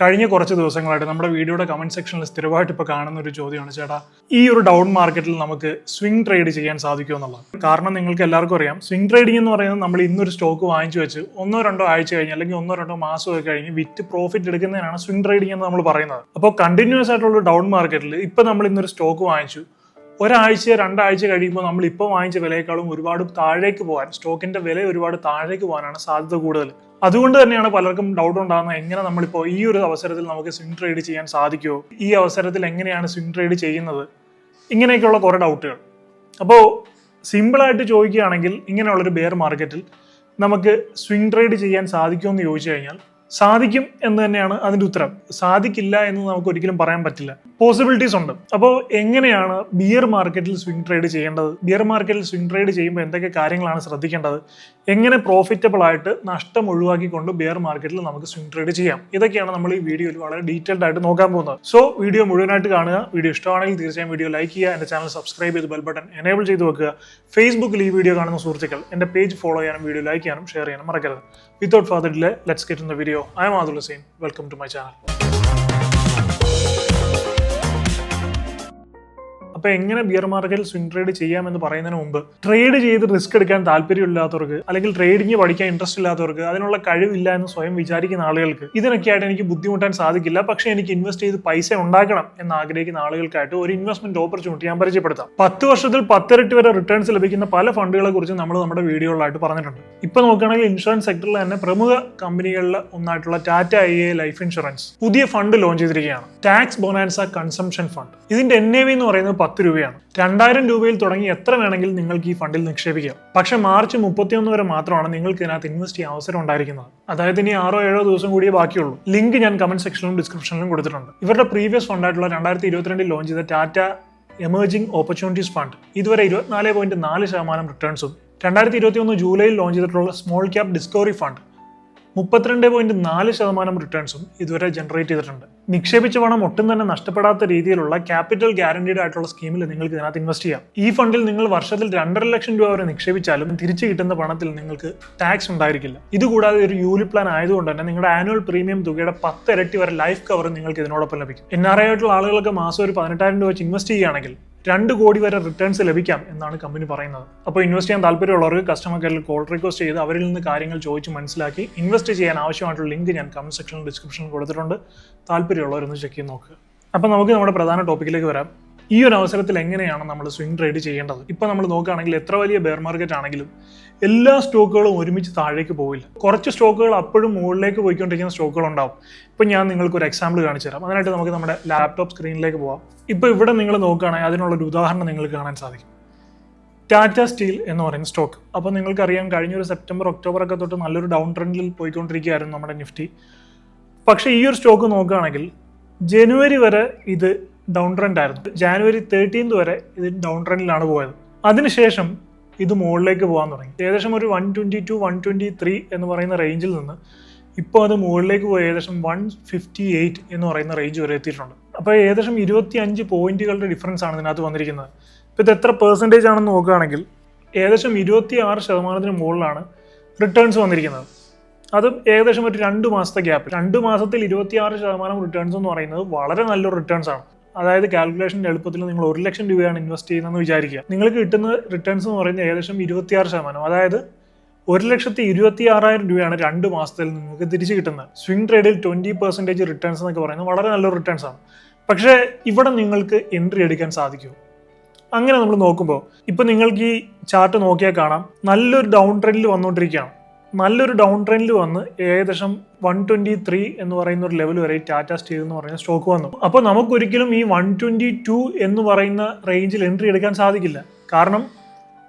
കഴിഞ്ഞ കുറച്ച് ദിവസങ്ങളായിട്ട് നമ്മുടെ വീഡിയോയുടെ കമന്റ് സെക്ഷനിൽ സ്ഥിരമായിട്ട് ഇപ്പോൾ കാണുന്ന ഒരു ചോദ്യമാണ് ചേട്ടാ ഈ ഒരു ഡൗൺ മാർക്കറ്റിൽ നമുക്ക് സ്വിംഗ് ട്രേഡ് ചെയ്യാൻ സാധിക്കുമോ എന്നുള്ളത്? കാരണം നിങ്ങൾക്ക് എല്ലാവർക്കും അറിയാം സ്വിംഗ് ട്രേഡിംഗ് എന്ന് പറയുന്നത് നമ്മൾ ഇന്നൊരു സ്റ്റോക്ക് വാങ്ങിച്ചു വെച്ച് ഒന്നോ രണ്ടോ ആഴ്ച കഴിഞ്ഞ് അല്ലെങ്കിൽ ഒന്നോ രണ്ടോ മാസമൊക്കെ കഴിഞ്ഞ് വിറ്റ് പ്രോഫിറ്റ് എടുക്കുന്നതിനാണ് സ്വിംഗ് ട്രേഡിംഗ് എന്ന് നമ്മൾ പറയുന്നത്. അപ്പോൾ കണ്ടിന്യൂസ് ആയിട്ടുള്ള ഡൗൺ മാർക്കറ്റിൽ ഇപ്പോൾ നമ്മൾ ഇന്നൊരു സ്റ്റോക്ക് വാങ്ങിച്ചു. ഒരാഴ്ച രണ്ടാഴ്ച കഴിയുമ്പോൾ നമ്മൾ ഇപ്പോൾ വാങ്ങിച്ച വിലയേക്കാളും ഒരുപാട് താഴേക്ക് പോകാൻ സ്റ്റോക്കിന്റെ വില ഒരുപാട് താഴേക്ക് പോകാനാണ് സാധ്യത കൂടുതൽ. അതുകൊണ്ട് തന്നെയാണ് പലർക്കും ഡൗട്ട് ഉണ്ടാകുന്നത് എങ്ങനെ നമ്മളിപ്പോൾ ഈ ഒരു അവസരത്തിൽ നമുക്ക് സ്വിംഗ് ട്രേഡ് ചെയ്യാൻ സാധിക്കുമോ ഈ അവസരത്തിൽ എങ്ങനെയാണ് സ്വിംഗ് ട്രേഡ് ചെയ്യുന്നത്? ഇങ്ങനെയൊക്കെയുള്ള കുറേ ഡൗട്ടുകൾ അപ്പോൾ സിമ്പിളായിട്ട് ചോദിക്കുകയാണെങ്കിൽ ഇങ്ങനെയുള്ളൊരു ബെയർ മാർക്കറ്റിൽ നമുക്ക് സ്വിംഗ് ട്രേഡ് ചെയ്യാൻ സാധിക്കുമോ എന്ന് ചോദിച്ചു കഴിഞ്ഞാൽ സാധിക്കും എന്ന് തന്നെയാണ് അതിന്റെ ഉത്തരം. സാധിക്കില്ല എന്ന് നമുക്ക് ഒരിക്കലും പറയാൻ പറ്റില്ല. പോസിബിലിറ്റീസ് ഉണ്ട്. അപ്പോൾ എങ്ങനെയാണ് ബിയർ മാർക്കറ്റിൽ സ്വിംഗ് ട്രേഡ് ചെയ്യേണ്ടത്? ബിയർ മാർക്കറ്റിൽ സ്വിംഗ് ട്രേഡ് ചെയ്യുമ്പോൾ എന്തൊക്കെ കാര്യങ്ങളാണ് ശ്രദ്ധിക്കേണ്ടത്? എങ്ങനെ പ്രോഫിറ്റബിൾ ആയിട്ട് നഷ്ടം ഒഴിവാക്കിക്കൊണ്ട് ബിയർ മാർക്കറ്റിൽ നമുക്ക് സ്വിംഗ് ട്രേഡ് ചെയ്യാം? ഇതൊക്കെയാണ് നമ്മൾ ഈ വീഡിയോയിൽ വളരെ ഡീറ്റെയിൽഡ് ആയിട്ട് നോക്കാൻ പോകുന്നത്. സോ വീഡിയോ മുഴുവനായിട്ട് കാണുക. വീഡിയോ ഇഷ്ടമാണെങ്കിൽ തീർച്ചയായും വീഡിയോ ലൈക്ക് ചെയ്യുക. എന്റെ ചാനൽ സബ്സ്ക്രൈബ് ചെയ്ത് ബെൽ ബട്ടൺ എനേബിൾ ചെയ്ത് വെക്കുക. ഫേസ്ബുക്കിൽ ഈ വീഡിയോ കാണുന്ന സുഹൃത്തുക്കൾ എന്റെ പേജ് ഫോളോ ചെയ്യാനും വീഡിയോ ലൈക്ക് ചെയ്യാനും ഷെയർ ചെയ്യാനും മറക്കരുത്. Without further delay let's get in the video I'm Adul Hussain welcome to my channel അപ്പോൾ എങ്ങനെ ബിയർ മാർക്കറ്റിൽ സ്വിംഗ് ട്രേഡ് ചെയ്യാമെന്ന് പറയുന്നതിന് മുമ്പ് ട്രേഡ് ചെയ്ത് റിസ്ക് എടുക്കാൻ താല്പര്യമില്ലാത്തവർക്ക് അല്ലെങ്കിൽ ട്രേഡിംഗ് പഠിക്കാൻ ഇൻട്രസ്റ്റ് ഇല്ലാത്തവർക്ക് അതിനുള്ള കഴിവില്ല എന്ന് സ്വയം വിചാരിക്കുന്ന ആളുകൾക്ക് ഇതിനൊക്കെയായിട്ട് എനിക്ക് ബുദ്ധിമുട്ടാൻ സാധിക്കില്ല. പക്ഷേ എനിക്ക് ഇൻവെസ്റ്റ് ചെയ്ത് പൈസ ഉണ്ടാക്കണം എന്ന് ആഗ്രഹിക്കുന്ന ആളുകൾക്കായിട്ട് ഒരു ഇൻവെസ്റ്റ്മെന്റ് ഓപ്പർച്യൂണിറ്റി ഞാൻ പരിചയപ്പെടുത്താം. പത്ത് വർഷത്തിൽ പത്തിരട്ടി വരെ റിട്ടേൺസ് ലഭിക്കുന്ന പല ഫണ്ടുകളെ കുറിച്ച് നമ്മൾ നമ്മുടെ വീഡിയോകളായിട്ട് പറഞ്ഞിട്ടുണ്ട്. ഇപ്പൊ നോക്കുകയാണെങ്കിൽ ഇൻഷുറൻസ് സെക്ടറിൽ തന്നെ പ്രമുഖ കമ്പനികളിൽ ഒന്നായിട്ടുള്ള Tata I A life insurance പുതിയ ഫണ്ട് ലോഞ്ച് ചെയ്തിരിക്കുകയാണ്. ടാക്സ് ബൊനാൻസ കൺസംഷൻ ഫണ്ട് ഇതിന്റെ എൻ എ വി എന്ന് പറയുന്നത് പത്ത് രൂപയാണ്. രണ്ടായിരം രൂപയിൽ തുടങ്ങി എത്ര വേണമെങ്കിലും നിങ്ങൾക്ക് ഈ ഫണ്ടിൽ നിക്ഷേപിക്കാം. പക്ഷെ മാർച്ച് മുപ്പത്തിയൊന്ന് വരെ മാത്രമാണ് നിങ്ങൾക്ക് ഇതിനകത്ത് ഇൻവെസ്റ്റ് ചെയ്യാൻ അവസരം ഉണ്ടായിരിക്കുന്നത്. അതായത് ഇനി ആറോ ഏഴോ ദിവസം കൂടിയേ ബാക്കിയുള്ളൂ. ലിങ്ക് ഞാൻ കമന്റ് സെക്ഷനിലും ഡിസ്ക്രിപ്ഷനിലും കൊടുത്തിട്ടുണ്ട്. ഇവരുടെ പ്രീവിയസ് ഫണ്ടായിട്ടുള്ള രണ്ടായിരത്തി ഇരുപത്തിരണ്ടിൽ ലോഞ്ച് ചെയ്ത ടാറ്റ എമേർജിംഗ് ഓപ്പർച്യൂണിറ്റീസ് ഫണ്ട് ഇതുവരെ ഇരുപത്തിനാല് പോയിന്റ് നാല് ശതമാനം റിട്ടേൺസും രണ്ടായിരത്തി ഇരുപത്തി ഒന്ന് ജൂലൈയിൽ ലോഞ്ച് ചെയ്തിട്ടുള്ള സ്മോൾ ക്യാപ് ഡിസ്കവറി ഫണ്ട് മുപ്പത്തിരണ്ട് പോയിന്റ് നാല് ശതമാനം റിട്ടേൺസും ഇതുവരെ ജനറേറ്റ് ചെയ്തിട്ടുണ്ട്. നിക്ഷേപിച്ച പണം ഒട്ടും തന്നെ നഷ്ടപ്പെടാത്ത രീതിയിലുള്ള ക്യാപിറ്റൽ ഗ്യാരണ്ടീഡ് ആയിട്ടുള്ള സ്കീമിൽ നിങ്ങൾക്ക് ഇതിനകത്ത് ഇൻവെസ്റ്റ് ചെയ്യാം. ഈ ഫണ്ടിൽ നിങ്ങൾ വർഷത്തിൽ രണ്ടര ലക്ഷം രൂപ വരെ നിക്ഷേപിച്ചാലും തിരിച്ചു കിട്ടുന്ന പണത്തിൽ നിങ്ങൾക്ക് ടാക്സ് ഉണ്ടായിരിക്കില്ല. ഇതുകൂടാതെ ഒരു യൂലി പ്ലാൻ ആയതുകൊണ്ട് തന്നെ നിങ്ങളുടെ ആനുവൽ പ്രീമിയം തുകയുടെ പത്ത് ഇരട്ടി വരെ ലൈഫ് കവർ നിങ്ങൾക്ക് ഇതിനോടൊപ്പം ലഭിക്കും. എൻ ആർ ഐ ആയിട്ടുള്ള ആളുകൾക്ക് മാസം ഒരു പതിനെട്ടായിരം രൂപ വെച്ച് ഇൻവെസ്റ്റ് ചെയ്യുകയാണെങ്കിൽ രണ്ട് കോടി വരെ റിട്ടേൺസ് ലഭിക്കാം എന്നാണ് കമ്പനി പറയുന്നത്. അപ്പോൾ ഇൻവെസ്റ്റ് ചെയ്യാൻ താല്പര്യമുള്ളവർക്ക് കസ്റ്റമർ കെയറിൽ കോൾ റിക്വസ്റ്റ് ചെയ്ത് അവരിൽ നിന്ന് കാര്യങ്ങൾ ചോദിച്ച് മനസ്സിലാക്കി ഇൻവെസ്റ്റ് ചെയ്യാൻ ആവശ്യമായിട്ടുള്ള ലിങ്ക് ഞാൻ കമന്റ് സെക്ഷനിൽ ഡിസ്ക്രിപ്ഷനിൽ കൊടുത്തിട്ടുണ്ട്. താല്പര്യമുള്ളവരൊന്ന് ചെക്ക് ചെയ്ത് നോക്കുക അപ്പോൾ നമുക്ക് നമ്മുടെ പ്രധാന ടോപ്പിക്കിലേക്ക് വരാം. ഈ ഒരു അവസരത്തിൽ എങ്ങനെയാണ് നമ്മൾ സ്വിംഗ് ട്രേഡ് ചെയ്യേണ്ടത്? ഇപ്പോൾ നമ്മൾ നോക്കുകയാണെങ്കിൽ എത്ര വലിയ ബെയർ മാർക്കറ്റ് ആണെങ്കിലും എല്ലാ സ്റ്റോക്കുകളും ഒരുമിച്ച് താഴേക്ക് പോവില്ല. കുറച്ച് സ്റ്റോക്കുകൾ അപ്പോഴും മുകളിലേക്ക് പോയിക്കൊണ്ടിരിക്കുന്ന സ്റ്റോക്കുകൾ ഉണ്ടാവും ഇപ്പം ഞാൻ നിങ്ങൾക്ക് ഒരു എക്സാമ്പിൾ കാണിച്ചു തരാം. അതിനായിട്ട് നമുക്ക് നമ്മുടെ ലാപ്ടോപ്പ് സ്ക്രീനിലേക്ക് പോവാം. ഇപ്പോൾ ഇവിടെ നിങ്ങൾ നോക്കുകയാണെങ്കിൽ അതിനുള്ളൊരു ഉദാഹരണം നിങ്ങൾക്ക് കാണാൻ സാധിക്കും. ടാറ്റ സ്റ്റീൽ എന്ന് പറയുന്ന സ്റ്റോക്ക് അപ്പോൾ നിങ്ങൾക്കറിയാം കഴിഞ്ഞ ഒരു സെപ്റ്റംബർ ഒക്ടോബർ ഒക്കെ തൊട്ട് നല്ലൊരു ഡൗൺ ട്രെൻഡിൽ പോയിക്കൊണ്ടിരിക്കുകയായിരുന്നു നമ്മുടെ നിഫ്റ്റി പക്ഷേ ഈ ഒരു സ്റ്റോക്ക് നോക്കുകയാണെങ്കിൽ ജനുവരി വരെ ഇത് ഡൗൺ ട്രെൻഡ് ആയിരുന്നു. ജാനുവരി തേർട്ടീൻത് വരെ ഇത് ഡൗൺ ട്രെൻഡിലാണ് പോയത്. അതിനുശേഷം ഇത് മുകളിലേക്ക് പോകാൻ തുടങ്ങി. ഏകദേശം ഒരു one twenty two one twenty three എന്ന് പറയുന്ന റേഞ്ചിൽ നിന്ന് ഇപ്പോൾ അത് മുകളിലേക്ക് പോയി ഏകദേശം വൺ ഫിഫ്റ്റി എയ്റ്റ് എന്ന് പറയുന്ന റേഞ്ച് വരെ എത്തിയിട്ടുണ്ട്. അപ്പോൾ ഏകദേശം ഇരുപത്തി അഞ്ച് പോയിന്റുകളുടെ ഡിഫറൻസ് ആണ് ഇതിനകത്ത് വന്നിരിക്കുന്നത്. ഇപ്പോൾ ഇത് എത്ര പെർസെന്റേജ് ആണെന്ന് നോക്കുകയാണെങ്കിൽ ഏകദേശം ഇരുപത്തി ആറ് ശതമാനത്തിന് മുകളിലാണ് റിട്ടേൺസ് വന്നിരിക്കുന്നത്. അതും ഏകദേശം ഒരു രണ്ട് മാസത്തെ ഗ്യാപ്പ് രണ്ട് മാസത്തിൽ ഇരുപത്തിയാറ് ശതമാനം റിട്ടേൺസ് എന്ന് പറയുന്നത് വളരെ നല്ലൊരു റിട്ടേൺസ് ആണ്. അതായത് കാൽക്കുലേഷന്റെ എളുപ്പത്തിൽ നിങ്ങൾ ഒരു ലക്ഷം രൂപയാണ് ഇൻവെസ്റ്റ് ചെയ്യുന്നതെന്ന് വിചാരിക്കുക. നിങ്ങൾക്ക് കിട്ടുന്ന റിട്ടേൺസ് എന്ന് പറയുന്നത് ഏകദേശം ഇരുപത്തിയാറ് ശതമാനം. അതായത് ഒരു ലക്ഷത്തി ഇരുപത്തി ആറായിരം രൂപയാണ് രണ്ട് മാസത്തിൽ നിങ്ങൾക്ക് തിരിച്ചു കിട്ടുന്നത്. സ്വിംഗ് ട്രേഡിൽ ട്വന്റി പെർസെന്റേജ് റിട്ടേൺസ് എന്നൊക്കെ പറയുന്നത് വളരെ നല്ലൊരു റിട്ടേൺസ് ആണ്. പക്ഷേ ഇവിടെ നിങ്ങൾക്ക് എൻട്രി എടുക്കാൻ സാധിക്കുമോ അങ്ങനെ നമ്മൾ നോക്കുമ്പോൾ ഇപ്പം നിങ്ങൾക്ക് ഈ ചാർട്ട് നോക്കിയാൽ കാണാം. നല്ലൊരു ഡൗൺ ട്രെൻഡിൽ വന്നുകൊണ്ടിരിക്കുകയാണ് നല്ലൊരു ഡൗൺ ട്രെൻഡിൽ വന്ന് ഏകദേശം വൺ ട്വന്റി ത്രീ എന്ന് പറയുന്ന ഒരു ലെവൽ വരെ ടാറ്റ സ്റ്റീൽ എന്ന് പറയുന്ന സ്റ്റോക്ക് വന്നു. അപ്പോൾ നമുക്കൊരിക്കലും ഈ വൺ ട്വന്റി ടു എന്ന് പറയുന്ന റേഞ്ചിൽ എൻട്രി എടുക്കാൻ സാധിക്കില്ല. കാരണം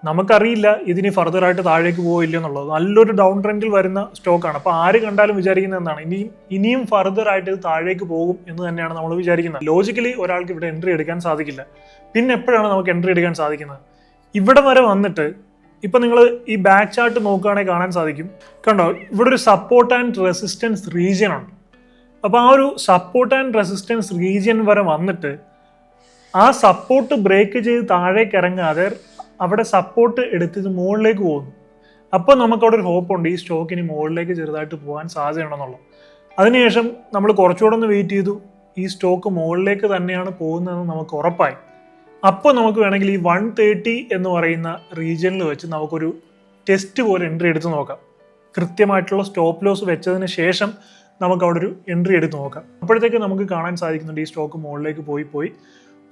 നമുക്കറിയില്ല ഇതിനി ഫർദർ ആയിട്ട് താഴേക്ക് പോവില്ല എന്നുള്ളത്. നല്ലൊരു ഡൗൺ ട്രെൻഡിൽ വരുന്ന സ്റ്റോക്കാണ് അപ്പോൾ ആര് കണ്ടാലും വിചാരിക്കുന്നത് എന്താണ്? ഇനിയും ഇനിയും ഫർദർ ആയിട്ട് ഇത് താഴേക്ക് പോകും എന്ന് തന്നെയാണ് നമ്മൾ വിചാരിക്കുന്നത്. ലോജിക്കലി ഒരാൾക്ക് ഇവിടെ എൻട്രി എടുക്കാൻ സാധിക്കില്ല. പിന്നെ എപ്പോഴാണ് നമുക്ക് എൻട്രി എടുക്കാൻ സാധിക്കുന്നത്? ഇവിടെ വരെ വന്നിട്ട് ഇപ്പൊ നിങ്ങൾ ഈ ബാക്ക് ചാർട്ട് നോക്കുകയാണെങ്കിൽ കാണാൻ സാധിക്കും. കണ്ടോ ഇവിടെ ഒരു സപ്പോർട്ട് ആൻഡ് റെസിസ്റ്റൻസ് റീജിയൻ ഉണ്ട്. അപ്പോൾ ആ ഒരു സപ്പോർട്ട് ആൻഡ് റെസിസ്റ്റൻസ് റീജിയൻ വരെ വന്നിട്ട് ആ സപ്പോർട്ട് ബ്രേക്ക് ചെയ്ത് താഴേക്ക് ഇറങ്ങാതെ അവിടെ സപ്പോർട്ട് എടുത്തിട്ട് മുകളിലേക്ക് പോകുന്നു. അപ്പോൾ നമുക്ക് അവിടെ ഒരു ഹോപ്പ് ഉണ്ട് ഈ സ്റ്റോക്ക് ഇനി മുകളിലേക്ക് ചെറുതായിട്ട് പോകാൻ സാധ്യതയുണ്ടെന്നുള്ളത്. അതിനുശേഷം നമ്മൾ കുറച്ചുകൂടെ ഒന്ന് വെയിറ്റ് ചെയ്തു. ഈ സ്റ്റോക്ക് മുകളിലേക്ക് തന്നെയാണ് പോകുന്നതെന്ന് നമുക്ക് ഉറപ്പായി. അപ്പോൾ നമുക്ക് വേണമെങ്കിൽ ഈ വൺ തേർട്ടി എന്ന് പറയുന്ന റീജിയനിൽ വെച്ച് നമുക്കൊരു ടെസ്റ്റ് പോലെ എൻട്രി എടുത്ത് നോക്കാം. കൃത്യമായിട്ടുള്ള സ്റ്റോപ്പ് ലോസ് വെച്ചതിന് ശേഷം നമുക്ക് അവിടെ ഒരു എൻട്രി എടുത്ത് നോക്കാം. അപ്പോഴത്തേക്ക് നമുക്ക് കാണാൻ സാധിക്കുന്നുണ്ട് ഈ സ്റ്റോക്ക് മുകളിലേക്ക് പോയി പോയി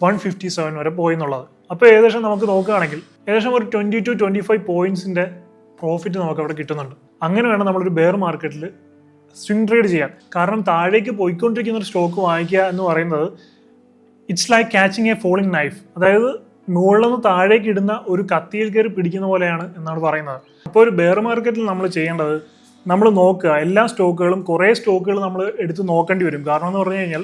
വൺ ഫിഫ്റ്റി സെവൻ വരെ പോയി എന്നുള്ളത്. അപ്പോൾ ഏകദേശം നമുക്ക് നോക്കുകയാണെങ്കിൽ ഏകദേശം ഒരു ട്വന്റി ടു ട്വന്റി ഫൈവ് പോയിന്റ്സിന്റെ പ്രോഫിറ്റ് നമുക്ക് അവിടെ കിട്ടുന്നുണ്ട്. അങ്ങനെ വേണം നമ്മളൊരു ബെയർ മാർക്കറ്റിൽ സ്വിംഗ് ട്രേഡ് ചെയ്യാൻ. കാരണം താഴേക്ക് പോയിക്കൊണ്ടിരിക്കുന്ന ഒരു സ്റ്റോക്ക് വാങ്ങിക്കുക എന്ന് പറയുന്നത് it's like catching a falling knife അതായത് മുകളിൽ നിന്ന് താഴേക്ക് ഇടുന്ന ഒരു കത്തിയിൽ കയറി പിടിക്കുന്ന പോലെയാണ് എന്നാണ് പറയുന്നത്. അപ്പോൾ ഒരു ബെയർ മാർക്കറ്റിൽ നമ്മൾ ചെയ്യേണ്ടത് നമ്മൾ നോക്കുക. എല്ലാ സ്റ്റോക്കുകളും കുറേ സ്റ്റോക്കുകൾ നമ്മൾ എടുത്ത് നോക്കേണ്ടി വരും. കാരണം എന്ന് പറഞ്ഞു കഴിഞ്ഞാൽ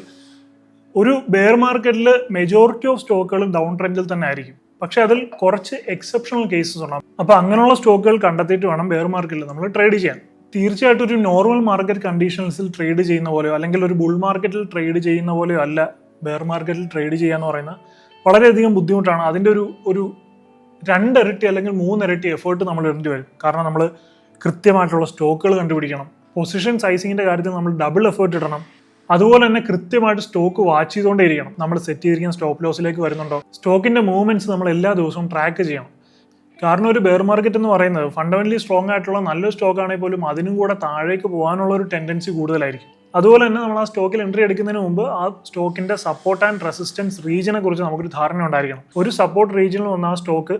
ഒരു ബെയർ മാർക്കറ്റിൽ മെജോറിറ്റി ഓഫ് സ്റ്റോക്കുകളും ഡൗൺ ട്രെൻഡിൽ തന്നെ ആയിരിക്കും. പക്ഷെ അതിൽ കുറച്ച് എക്സെപ്ഷണൽ കേസസ് ഉണ്ടാകും അപ്പോൾ അങ്ങനെയുള്ള സ്റ്റോക്കുകൾ കണ്ടെത്തിയിട്ട് വേണം ബെയർ മാർക്കറ്റിൽ നമ്മൾ ട്രേഡ് ചെയ്യാൻ. തീർച്ചയായിട്ടും ഒരു നോർമൽ മാർക്കറ്റ് കണ്ടീഷൻസിൽ ട്രേഡ് ചെയ്യുന്ന പോലെയോ അല്ലെങ്കിൽ ഒരു ബുൾ മാർക്കറ്റിൽ ട്രേഡ് ചെയ്യുന്ന പോലെയോ അല്ല ബെയർ മാർക്കറ്റിൽ ട്രേഡ് ചെയ്യുക എന്ന് പറയുന്നത് വളരെയധികം ബുദ്ധിമുട്ടാണ്. അതിന്റെ ഒരു ഒരു രണ്ടിരട്ടി അല്ലെങ്കിൽ മൂന്നിരട്ടി എഫേർട്ട് നമ്മൾ ഇടേണ്ടി വരും. കാരണം നമ്മൾ കൃത്യമായിട്ടുള്ള സ്റ്റോക്കുകൾ കണ്ടുപിടിക്കണം. പൊസിഷൻ സൈസിങ്ങിന്റെ കാര്യത്തിൽ നമ്മൾ ഡബിൾ എഫേർട്ട് ഇടണം. അതുപോലെ തന്നെ കൃത്യമായിട്ട് സ്റ്റോക്ക് വാച്ച് ചെയ്തുകൊണ്ടേ ഇരിക്കണം. നമ്മൾ സെറ്റ് ചെയ്തിരിക്കുന്ന സ്റ്റോപ്പ് ലോസിലേക്ക് വരുന്നുണ്ടോ? സ്റ്റോക്കിന്റെ മൂവ്മെന്റ്സ് നമ്മൾ എല്ലാ ദിവസവും ട്രാക്ക് ചെയ്യണം. കാരണം ഒരു ബെയർ മാർക്കറ്റ് എന്ന് പറയുന്നത് ഫണ്ടമെന്റലി സ്ട്രോങ് ആയിട്ടുള്ള നല്ലൊരു സ്റ്റോക്ക് ആണെങ്കിൽ പോലും അതിനും കൂടെ താഴേക്ക് പോകാനുള്ള ഒരു ടെൻഡൻസി കൂടുതലായിരിക്കും. അതുപോലെ തന്നെ നമ്മൾ ആ സ്റ്റോക്കിൽ എൻട്രി എടുക്കുന്നതിന് മുമ്പ് ആ സ്റ്റോക്കിന്റെ സപ്പോർട്ട് ആൻഡ് റെസിസ്റ്റൻസ് റീജിയനെ കുറിച്ച് നമുക്കൊരു ധാരണ ഉണ്ടായിരിക്കണം. ഒരു സപ്പോർട്ട് റീജിയനിൽ വന്ന ആ സ്റ്റോക്ക്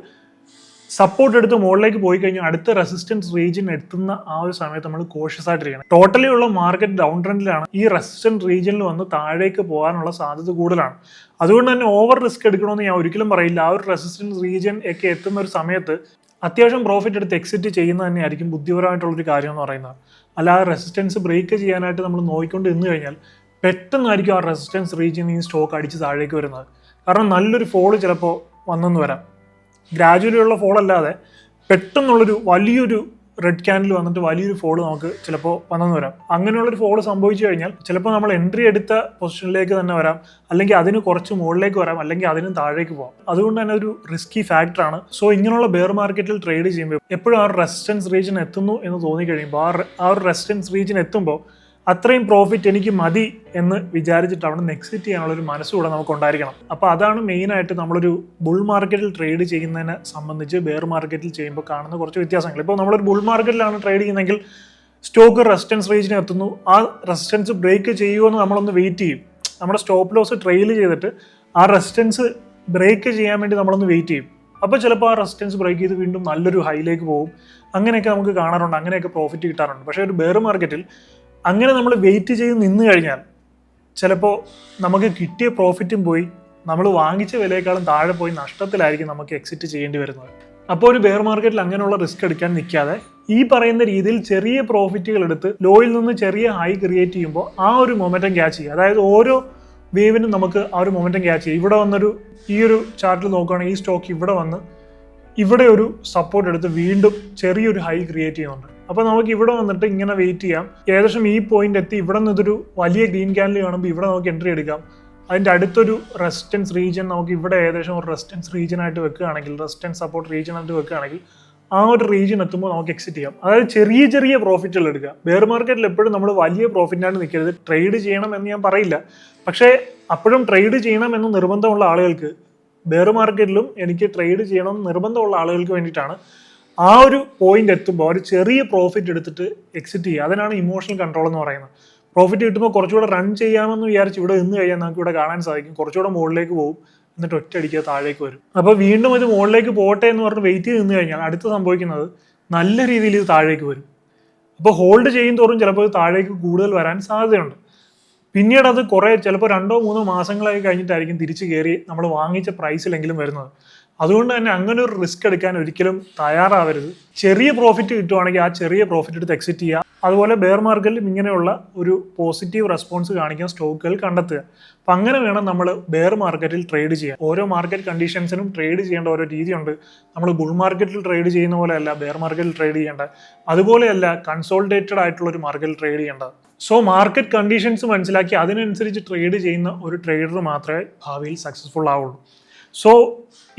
സപ്പോർട്ട് എടുത്ത് മുകളിലേക്ക് പോയി കഴിഞ്ഞാൽ അടുത്ത റെസിസ്റ്റൻസ് റീജിയൻ എത്തുന്ന ആ ഒരു സമയത്ത് നമ്മൾ കോഷ്യസ് ആയിട്ടിരിക്കണം. ടോട്ടലി ഉള്ള മാർക്കറ്റ് ഡൗൺ ട്രെൻഡിലാണ് ഈ റെസിസ്റ്റൻസ് റീജിയനിൽ വന്ന് താഴേക്ക് പോകാനുള്ള സാധ്യത കൂടുതലാണ്. അതുകൊണ്ട് തന്നെ ഓവർ റിസ്ക് എടുക്കണമെന്ന് ഞാൻ ഒരിക്കലും പറയില്ല. ആ ഒരു റെസിസ്റ്റൻസ് റീജിയൻ ഒക്കെ എത്തുന്ന ഒരു സമയത്ത് അത്യാവശ്യം പ്രോഫിറ്റ് എടുത്ത് എക്സിറ്റ് ചെയ്യുന്നത് തന്നെയായിരിക്കും ബുദ്ധിപരമായിട്ടുള്ളൊരു കാര്യം എന്ന് പറയുന്നത്. അല്ലാതെ റെസിസ്റ്റൻസ് ബ്രേക്ക് ചെയ്യാനായിട്ട് നമ്മൾ നോക്കിക്കൊണ്ട് നിന്ന് കഴിഞ്ഞാൽ പെട്ടെന്നായിരിക്കും ആ റെസിസ്റ്റൻസ് റീജിയൻ ഈ സ്റ്റോക്ക് അടിച്ച് താഴേക്ക് വരുന്നത്. കാരണം നല്ലൊരു ഫോൾ ചിലപ്പോൾ വന്നെന്ന് വരാം. ഗ്രാജുവലി ഉള്ള ഫോൾ അല്ലാതെ പെട്ടെന്നുള്ളൊരു വലിയൊരു റെഡ് ക്യാൻഡിൽ വന്നിട്ട് വലിയൊരു ഫോൾ നമുക്ക് ചിലപ്പോൾ വന്നെന്ന് വരാം. അങ്ങനെയുള്ളൊരു ഫോൾ സംഭവിച്ചു കഴിഞ്ഞാൽ ചിലപ്പോൾ നമ്മൾ എൻട്രി എടുത്ത പൊസിഷനിലേക്ക് തന്നെ വരാം. അല്ലെങ്കിൽ അതിന് കുറച്ച് മുകളിലേക്ക് വരാം. അല്ലെങ്കിൽ അതിന് താഴേക്ക് പോകാം അതുകൊണ്ട് തന്നെ ഒരു റിസ്കി ഫാക്ടറാണ് സോ ഇങ്ങനെയുള്ള ബെയർ മാർക്കറ്റിൽ ട്രേഡ് ചെയ്യുമ്പോൾ എപ്പോഴും ആ റെസിസ്റ്റൻസ് റീജിയൻ എത്തുന്നു എന്ന് തോന്നി കഴിയുമ്പോൾ ആ ആ ഒരു റെസിസ്റ്റൻസ് റീജിയൻ എത്തുമ്പോൾ അത്രയും പ്രോഫിറ്റ് എനിക്ക് മതി എന്ന് വിചാരിച്ചിട്ട് അവിടെ നിന്ന് എക്സിറ്റ് ചെയ്യാനുള്ള ഒരു മനസ്സുകൂടെ നമുക്ക് ഉണ്ടായിരിക്കണം. അപ്പോൾ അതാണ് മെയിനായിട്ട് നമ്മളൊരു ബുൾ മാർക്കറ്റിൽ ട്രേഡ് ചെയ്യുന്നതിനെ സംബന്ധിച്ച് ബെയർ മാർക്കറ്റിൽ ചെയ്യുമ്പോൾ കാണുന്ന കുറച്ച് വ്യത്യാസങ്ങൾ. ഇപ്പോൾ നമ്മളൊരു ബുൾ മാർക്കറ്റിലാണ് ട്രേഡ് ചെയ്യുന്നതെങ്കിൽ സ്റ്റോക്ക് റെസിസ്റ്റൻസ് റേഞ്ചിന് എത്തുന്നു. ആ റെസിസ്റ്റൻസ് ബ്രേക്ക് ചെയ്യുമെന്ന് നമ്മളൊന്ന് വെയിറ്റ് ചെയ്യും. നമ്മുടെ സ്റ്റോപ്പ് ലോസ് ട്രെയിൽ ചെയ്തിട്ട് ആ റെസിസ്റ്റൻസ് ബ്രേക്ക് ചെയ്യാൻ വേണ്ടി നമ്മളൊന്ന് വെയിറ്റ് ചെയ്യും. അപ്പോൾ ചിലപ്പോൾ ആ റെസിസ്റ്റൻസ് ബ്രേക്ക് ചെയ്ത് വീണ്ടും നല്ലൊരു ഹൈയിലേക്ക് പോകും. അങ്ങനെയൊക്കെ നമുക്ക് കാണാറുണ്ട്. അങ്ങനെയൊക്കെ പ്രോഫിറ്റ് കിട്ടാറുണ്ട്. പക്ഷേ ഒരു ബെയർ മാർക്കറ്റിൽ അങ്ങനെ നമ്മൾ വെയിറ്റ് ചെയ്ത് നിന്ന് കഴിഞ്ഞാൽ ചിലപ്പോൾ നമുക്ക് കിട്ടിയ പ്രോഫിറ്റും പോയി നമ്മൾ വാങ്ങിച്ച വിലയേക്കാളും താഴെ പോയി നഷ്ടത്തിലായിരിക്കും നമുക്ക് എക്സിറ്റ് ചെയ്യേണ്ടി വരുന്നത്. അപ്പോൾ ഒരു ബെയർ മാർക്കറ്റിൽ അങ്ങനെയുള്ള റിസ്ക് എടുക്കാൻ നിൽക്കാതെ ഈ പറയുന്ന രീതിയിൽ ചെറിയ പ്രോഫിറ്റുകൾ എടുത്ത് ലോയിൽ നിന്ന് ചെറിയ ഹൈ ക്രിയേറ്റ് ചെയ്യുമ്പോൾ ആ ഒരു മൊമെന്റം ക്യാച്ച് ചെയ്യുക. അതായത് ഓരോ വേവിനും നമുക്ക് ആ ഒരു മൊമെന്റം ക്യാച്ച് ചെയ്യും ഇവിടെ വന്നൊരു ഈ ഒരു ചാർട്ടിൽ നോക്കുകയാണെങ്കിൽ ഈ സ്റ്റോക്ക് ഇവിടെ വന്ന് ഇവിടെ ഒരു സപ്പോർട്ട് എടുത്ത് വീണ്ടും ചെറിയൊരു ഹൈ ക്രിയേറ്റ് ചെയ്യുന്നുണ്ട്. അപ്പോൾ നമുക്ക് ഇവിടെ വന്നിട്ട് ഇങ്ങനെ വെയിറ്റ് ചെയ്യാം. ഏകദേശം ഈ പോയിന്റ് എത്തി. ഇവിടെ നിന്ന് ഇതൊരു വലിയ ഗ്രീൻ ക്യാൻഡിൽ കാണുമ്പോൾ ഇവിടെ നമുക്ക് എൻട്രി എടുക്കാം. അതിന്റെ അടുത്തൊരു റെസിസ്റ്റൻസ് റീജിയൻ നമുക്ക് ഇവിടെ ഏകദേശം ഒരു റെസിസ്റ്റൻസ് റീജിയൻ ആയിട്ട് വെക്കുകയാണെങ്കിൽ റെസിസ്റ്റൻസ് സപ്പോർട്ട് റീജിയൻ ആയിട്ട് വെക്കുകയാണെങ്കിൽ ആ ഒരു റീജിയൻ എത്തുമ്പോൾ നമുക്ക് എക്സിറ്റ് ചെയ്യാം. അതായത് ചെറിയ ചെറിയ പ്രോഫിറ്റുകൾ എടുക്കുക. ബെയർ മാർക്കറ്റിൽ എപ്പോഴും നമ്മൾ വലിയ പ്രോഫിറ്റിനായിട്ട് നിൽക്കരുത്. ട്രേഡ് ചെയ്യണം എന്ന് ഞാൻ പറയില്ല. പക്ഷേ അപ്പോഴും ട്രേഡ് ചെയ്യണം എന്ന് നിർബന്ധമുള്ള ആളുകൾക്ക് ബെയർ മാർക്കറ്റിലും എനിക്ക് ട്രേഡ് ചെയ്യണം നിർബന്ധമുള്ള ആളുകൾക്ക് വേണ്ടിയിട്ടാണ് ആ ഒരു പോയിന്റ് എത്തുമ്പോൾ ഒരു ചെറിയ പ്രോഫിറ്റ് എടുത്തിട്ട് എക്സിറ്റ് ചെയ്യുക. അതിനാണ് ഇമോഷണൽ കൺട്രോൾ എന്ന് പറയുന്നത്. പ്രോഫിറ്റ് കിട്ടുമ്പോൾ കുറച്ചുകൂടെ റൺ ചെയ്യാമെന്ന് വിചാരിച്ച് ഇവിടെ നിന്ന് കഴിഞ്ഞാൽ നമുക്ക് ഇവിടെ കാണാൻ സാധിക്കും. കുറച്ചുകൂടെ മുകളിലേക്ക് പോകും. എന്നിട്ട് ഒറ്റ ഒറ്റയടിക്കുക താഴേക്ക് വരും. അപ്പോൾ വീണ്ടും ഇത് മുകളിലേക്ക് പോട്ടെ എന്ന് പറഞ്ഞ് വെയിറ്റ് ചെയ്ത് നിന്ന് കഴിഞ്ഞാൽ അടുത്ത് സംഭവിക്കുന്നത് നല്ല രീതിയിൽ ഇത് താഴേക്ക് വരും. അപ്പോൾ ഹോൾഡ് ചെയ്യും തോറും ചിലപ്പോൾ താഴേക്ക് കൂടുതൽ വരാൻ സാധ്യതയുണ്ട്. പിന്നീട് അത് കുറേ ചിലപ്പോൾ രണ്ടോ മൂന്നോ മാസങ്ങളായി കഴിഞ്ഞിട്ടായിരിക്കും തിരിച്ചു കയറി നമ്മൾ വാങ്ങിച്ച പ്രൈസിലെങ്കിലും വരുന്നത്. അതുകൊണ്ട് തന്നെ അങ്ങനെ ഒരു റിസ്ക് എടുക്കാൻ ഒരിക്കലും തയ്യാറാവരുത്. ചെറിയ പ്രോഫിറ്റ് കിട്ടുവാണെങ്കിൽ ആ ചെറിയ പ്രോഫിറ്റ് എടുത്ത് എക്സിറ്റ് ചെയ്യുക. അതുപോലെ ബെയർ മാർക്കറ്റിലും ഇങ്ങനെയുള്ള ഒരു പോസിറ്റീവ് റെസ്പോൺസ് കാണിക്കുന്ന സ്റ്റോക്കുകൾ കണ്ടെത്തുക. അപ്പം അങ്ങനെ വേണം നമ്മൾ ബെയർ മാർക്കറ്റിൽ ട്രേഡ് ചെയ്യാൻ. ഓരോ മാർക്കറ്റ് കണ്ടീഷൻസിനും ട്രേഡ് ചെയ്യേണ്ട ഓരോ രീതിയുണ്ട്. നമ്മൾ ബുൾ മാർക്കറ്റിൽ ട്രേഡ് ചെയ്യുന്ന പോലെയല്ല ബെയർ മാർക്കറ്റിൽ ട്രേഡ് ചെയ്യേണ്ടത്. അതുപോലെയല്ല കൺസോൾട്ടേറ്റഡ് ആയിട്ടുള്ള ഒരു മാർക്കറ്റിൽ ട്രേഡ് ചെയ്യേണ്ടത്. സോ മാർക്കറ്റ് കണ്ടീഷൻസ് മനസ്സിലാക്കി അതിനനുസരിച്ച് ട്രേഡ് ചെയ്യുന്ന ഒരു ട്രേഡർ മാത്രമേ ഭാവിയിൽ സക്സസ്ഫുൾ ആവുള്ളൂ. സോ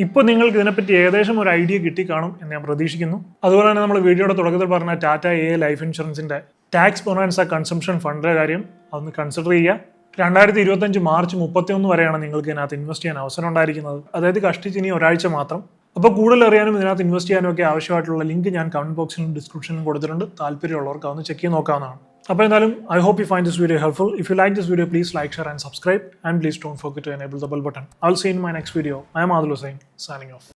ഇപ്പോൾ നിങ്ങൾക്ക് ഇതിനെപ്പറ്റി ഏകദേശം ഒരു ഐഡിയ കിട്ടിക്കാണും എന്ന് ഞാൻ പ്രതീക്ഷിക്കുന്നു. അതുപോലെ തന്നെ നമ്മൾ വീഡിയോയുടെ തുടക്കത്തിൽ പറഞ്ഞ ടാറ്റ എ ലൈഫ് ഇൻഷുറൻസിന്റെ ടാക്സ് ബൊണാൻസ കൺസംഷൻ ഫണ്ടിന്റെ കാര്യം അതൊന്ന് കൺസിഡർ ചെയ്യുക. രണ്ടായിരത്തി ഇരുപത്തഞ്ച് മാർച്ച് മുപ്പത്തിയൊന്ന് വരെയാണ് നിങ്ങൾക്ക് ഇതിനകത്ത് ഇൻവെസ്റ്റ് ചെയ്യാൻ അവസരം ഉണ്ടായിരിക്കുന്നത്. അതായത് കഷ്ടിച്ച് ഇനി ഒരാഴ്ച മാത്രം. അപ്പോൾ കൂടുതൽ അറിയാനും ഇതിനകത്ത് ഇൻവെസ്റ്റ് ചെയ്യാനും ഒക്കെ ആവശ്യമായിട്ടുള്ള ലിങ്ക് ഞാൻ കമന്റ് ബോക്സിലും ഡിസ്ക്രിപ്ഷനിലും കൊടുത്തിട്ടുണ്ട്. താല്പര്യമുള്ളവർക്ക് അതൊന്ന് ചെക്ക് ചെയ്ത് നോക്കാവുന്നതാണ്. അപ്പോൾ എന്തായാലും I hope you find this video helpful if you like this video please like share and subscribe and please don't forget to enable the bell button I will see in my next video I'm Adul Hussain signing off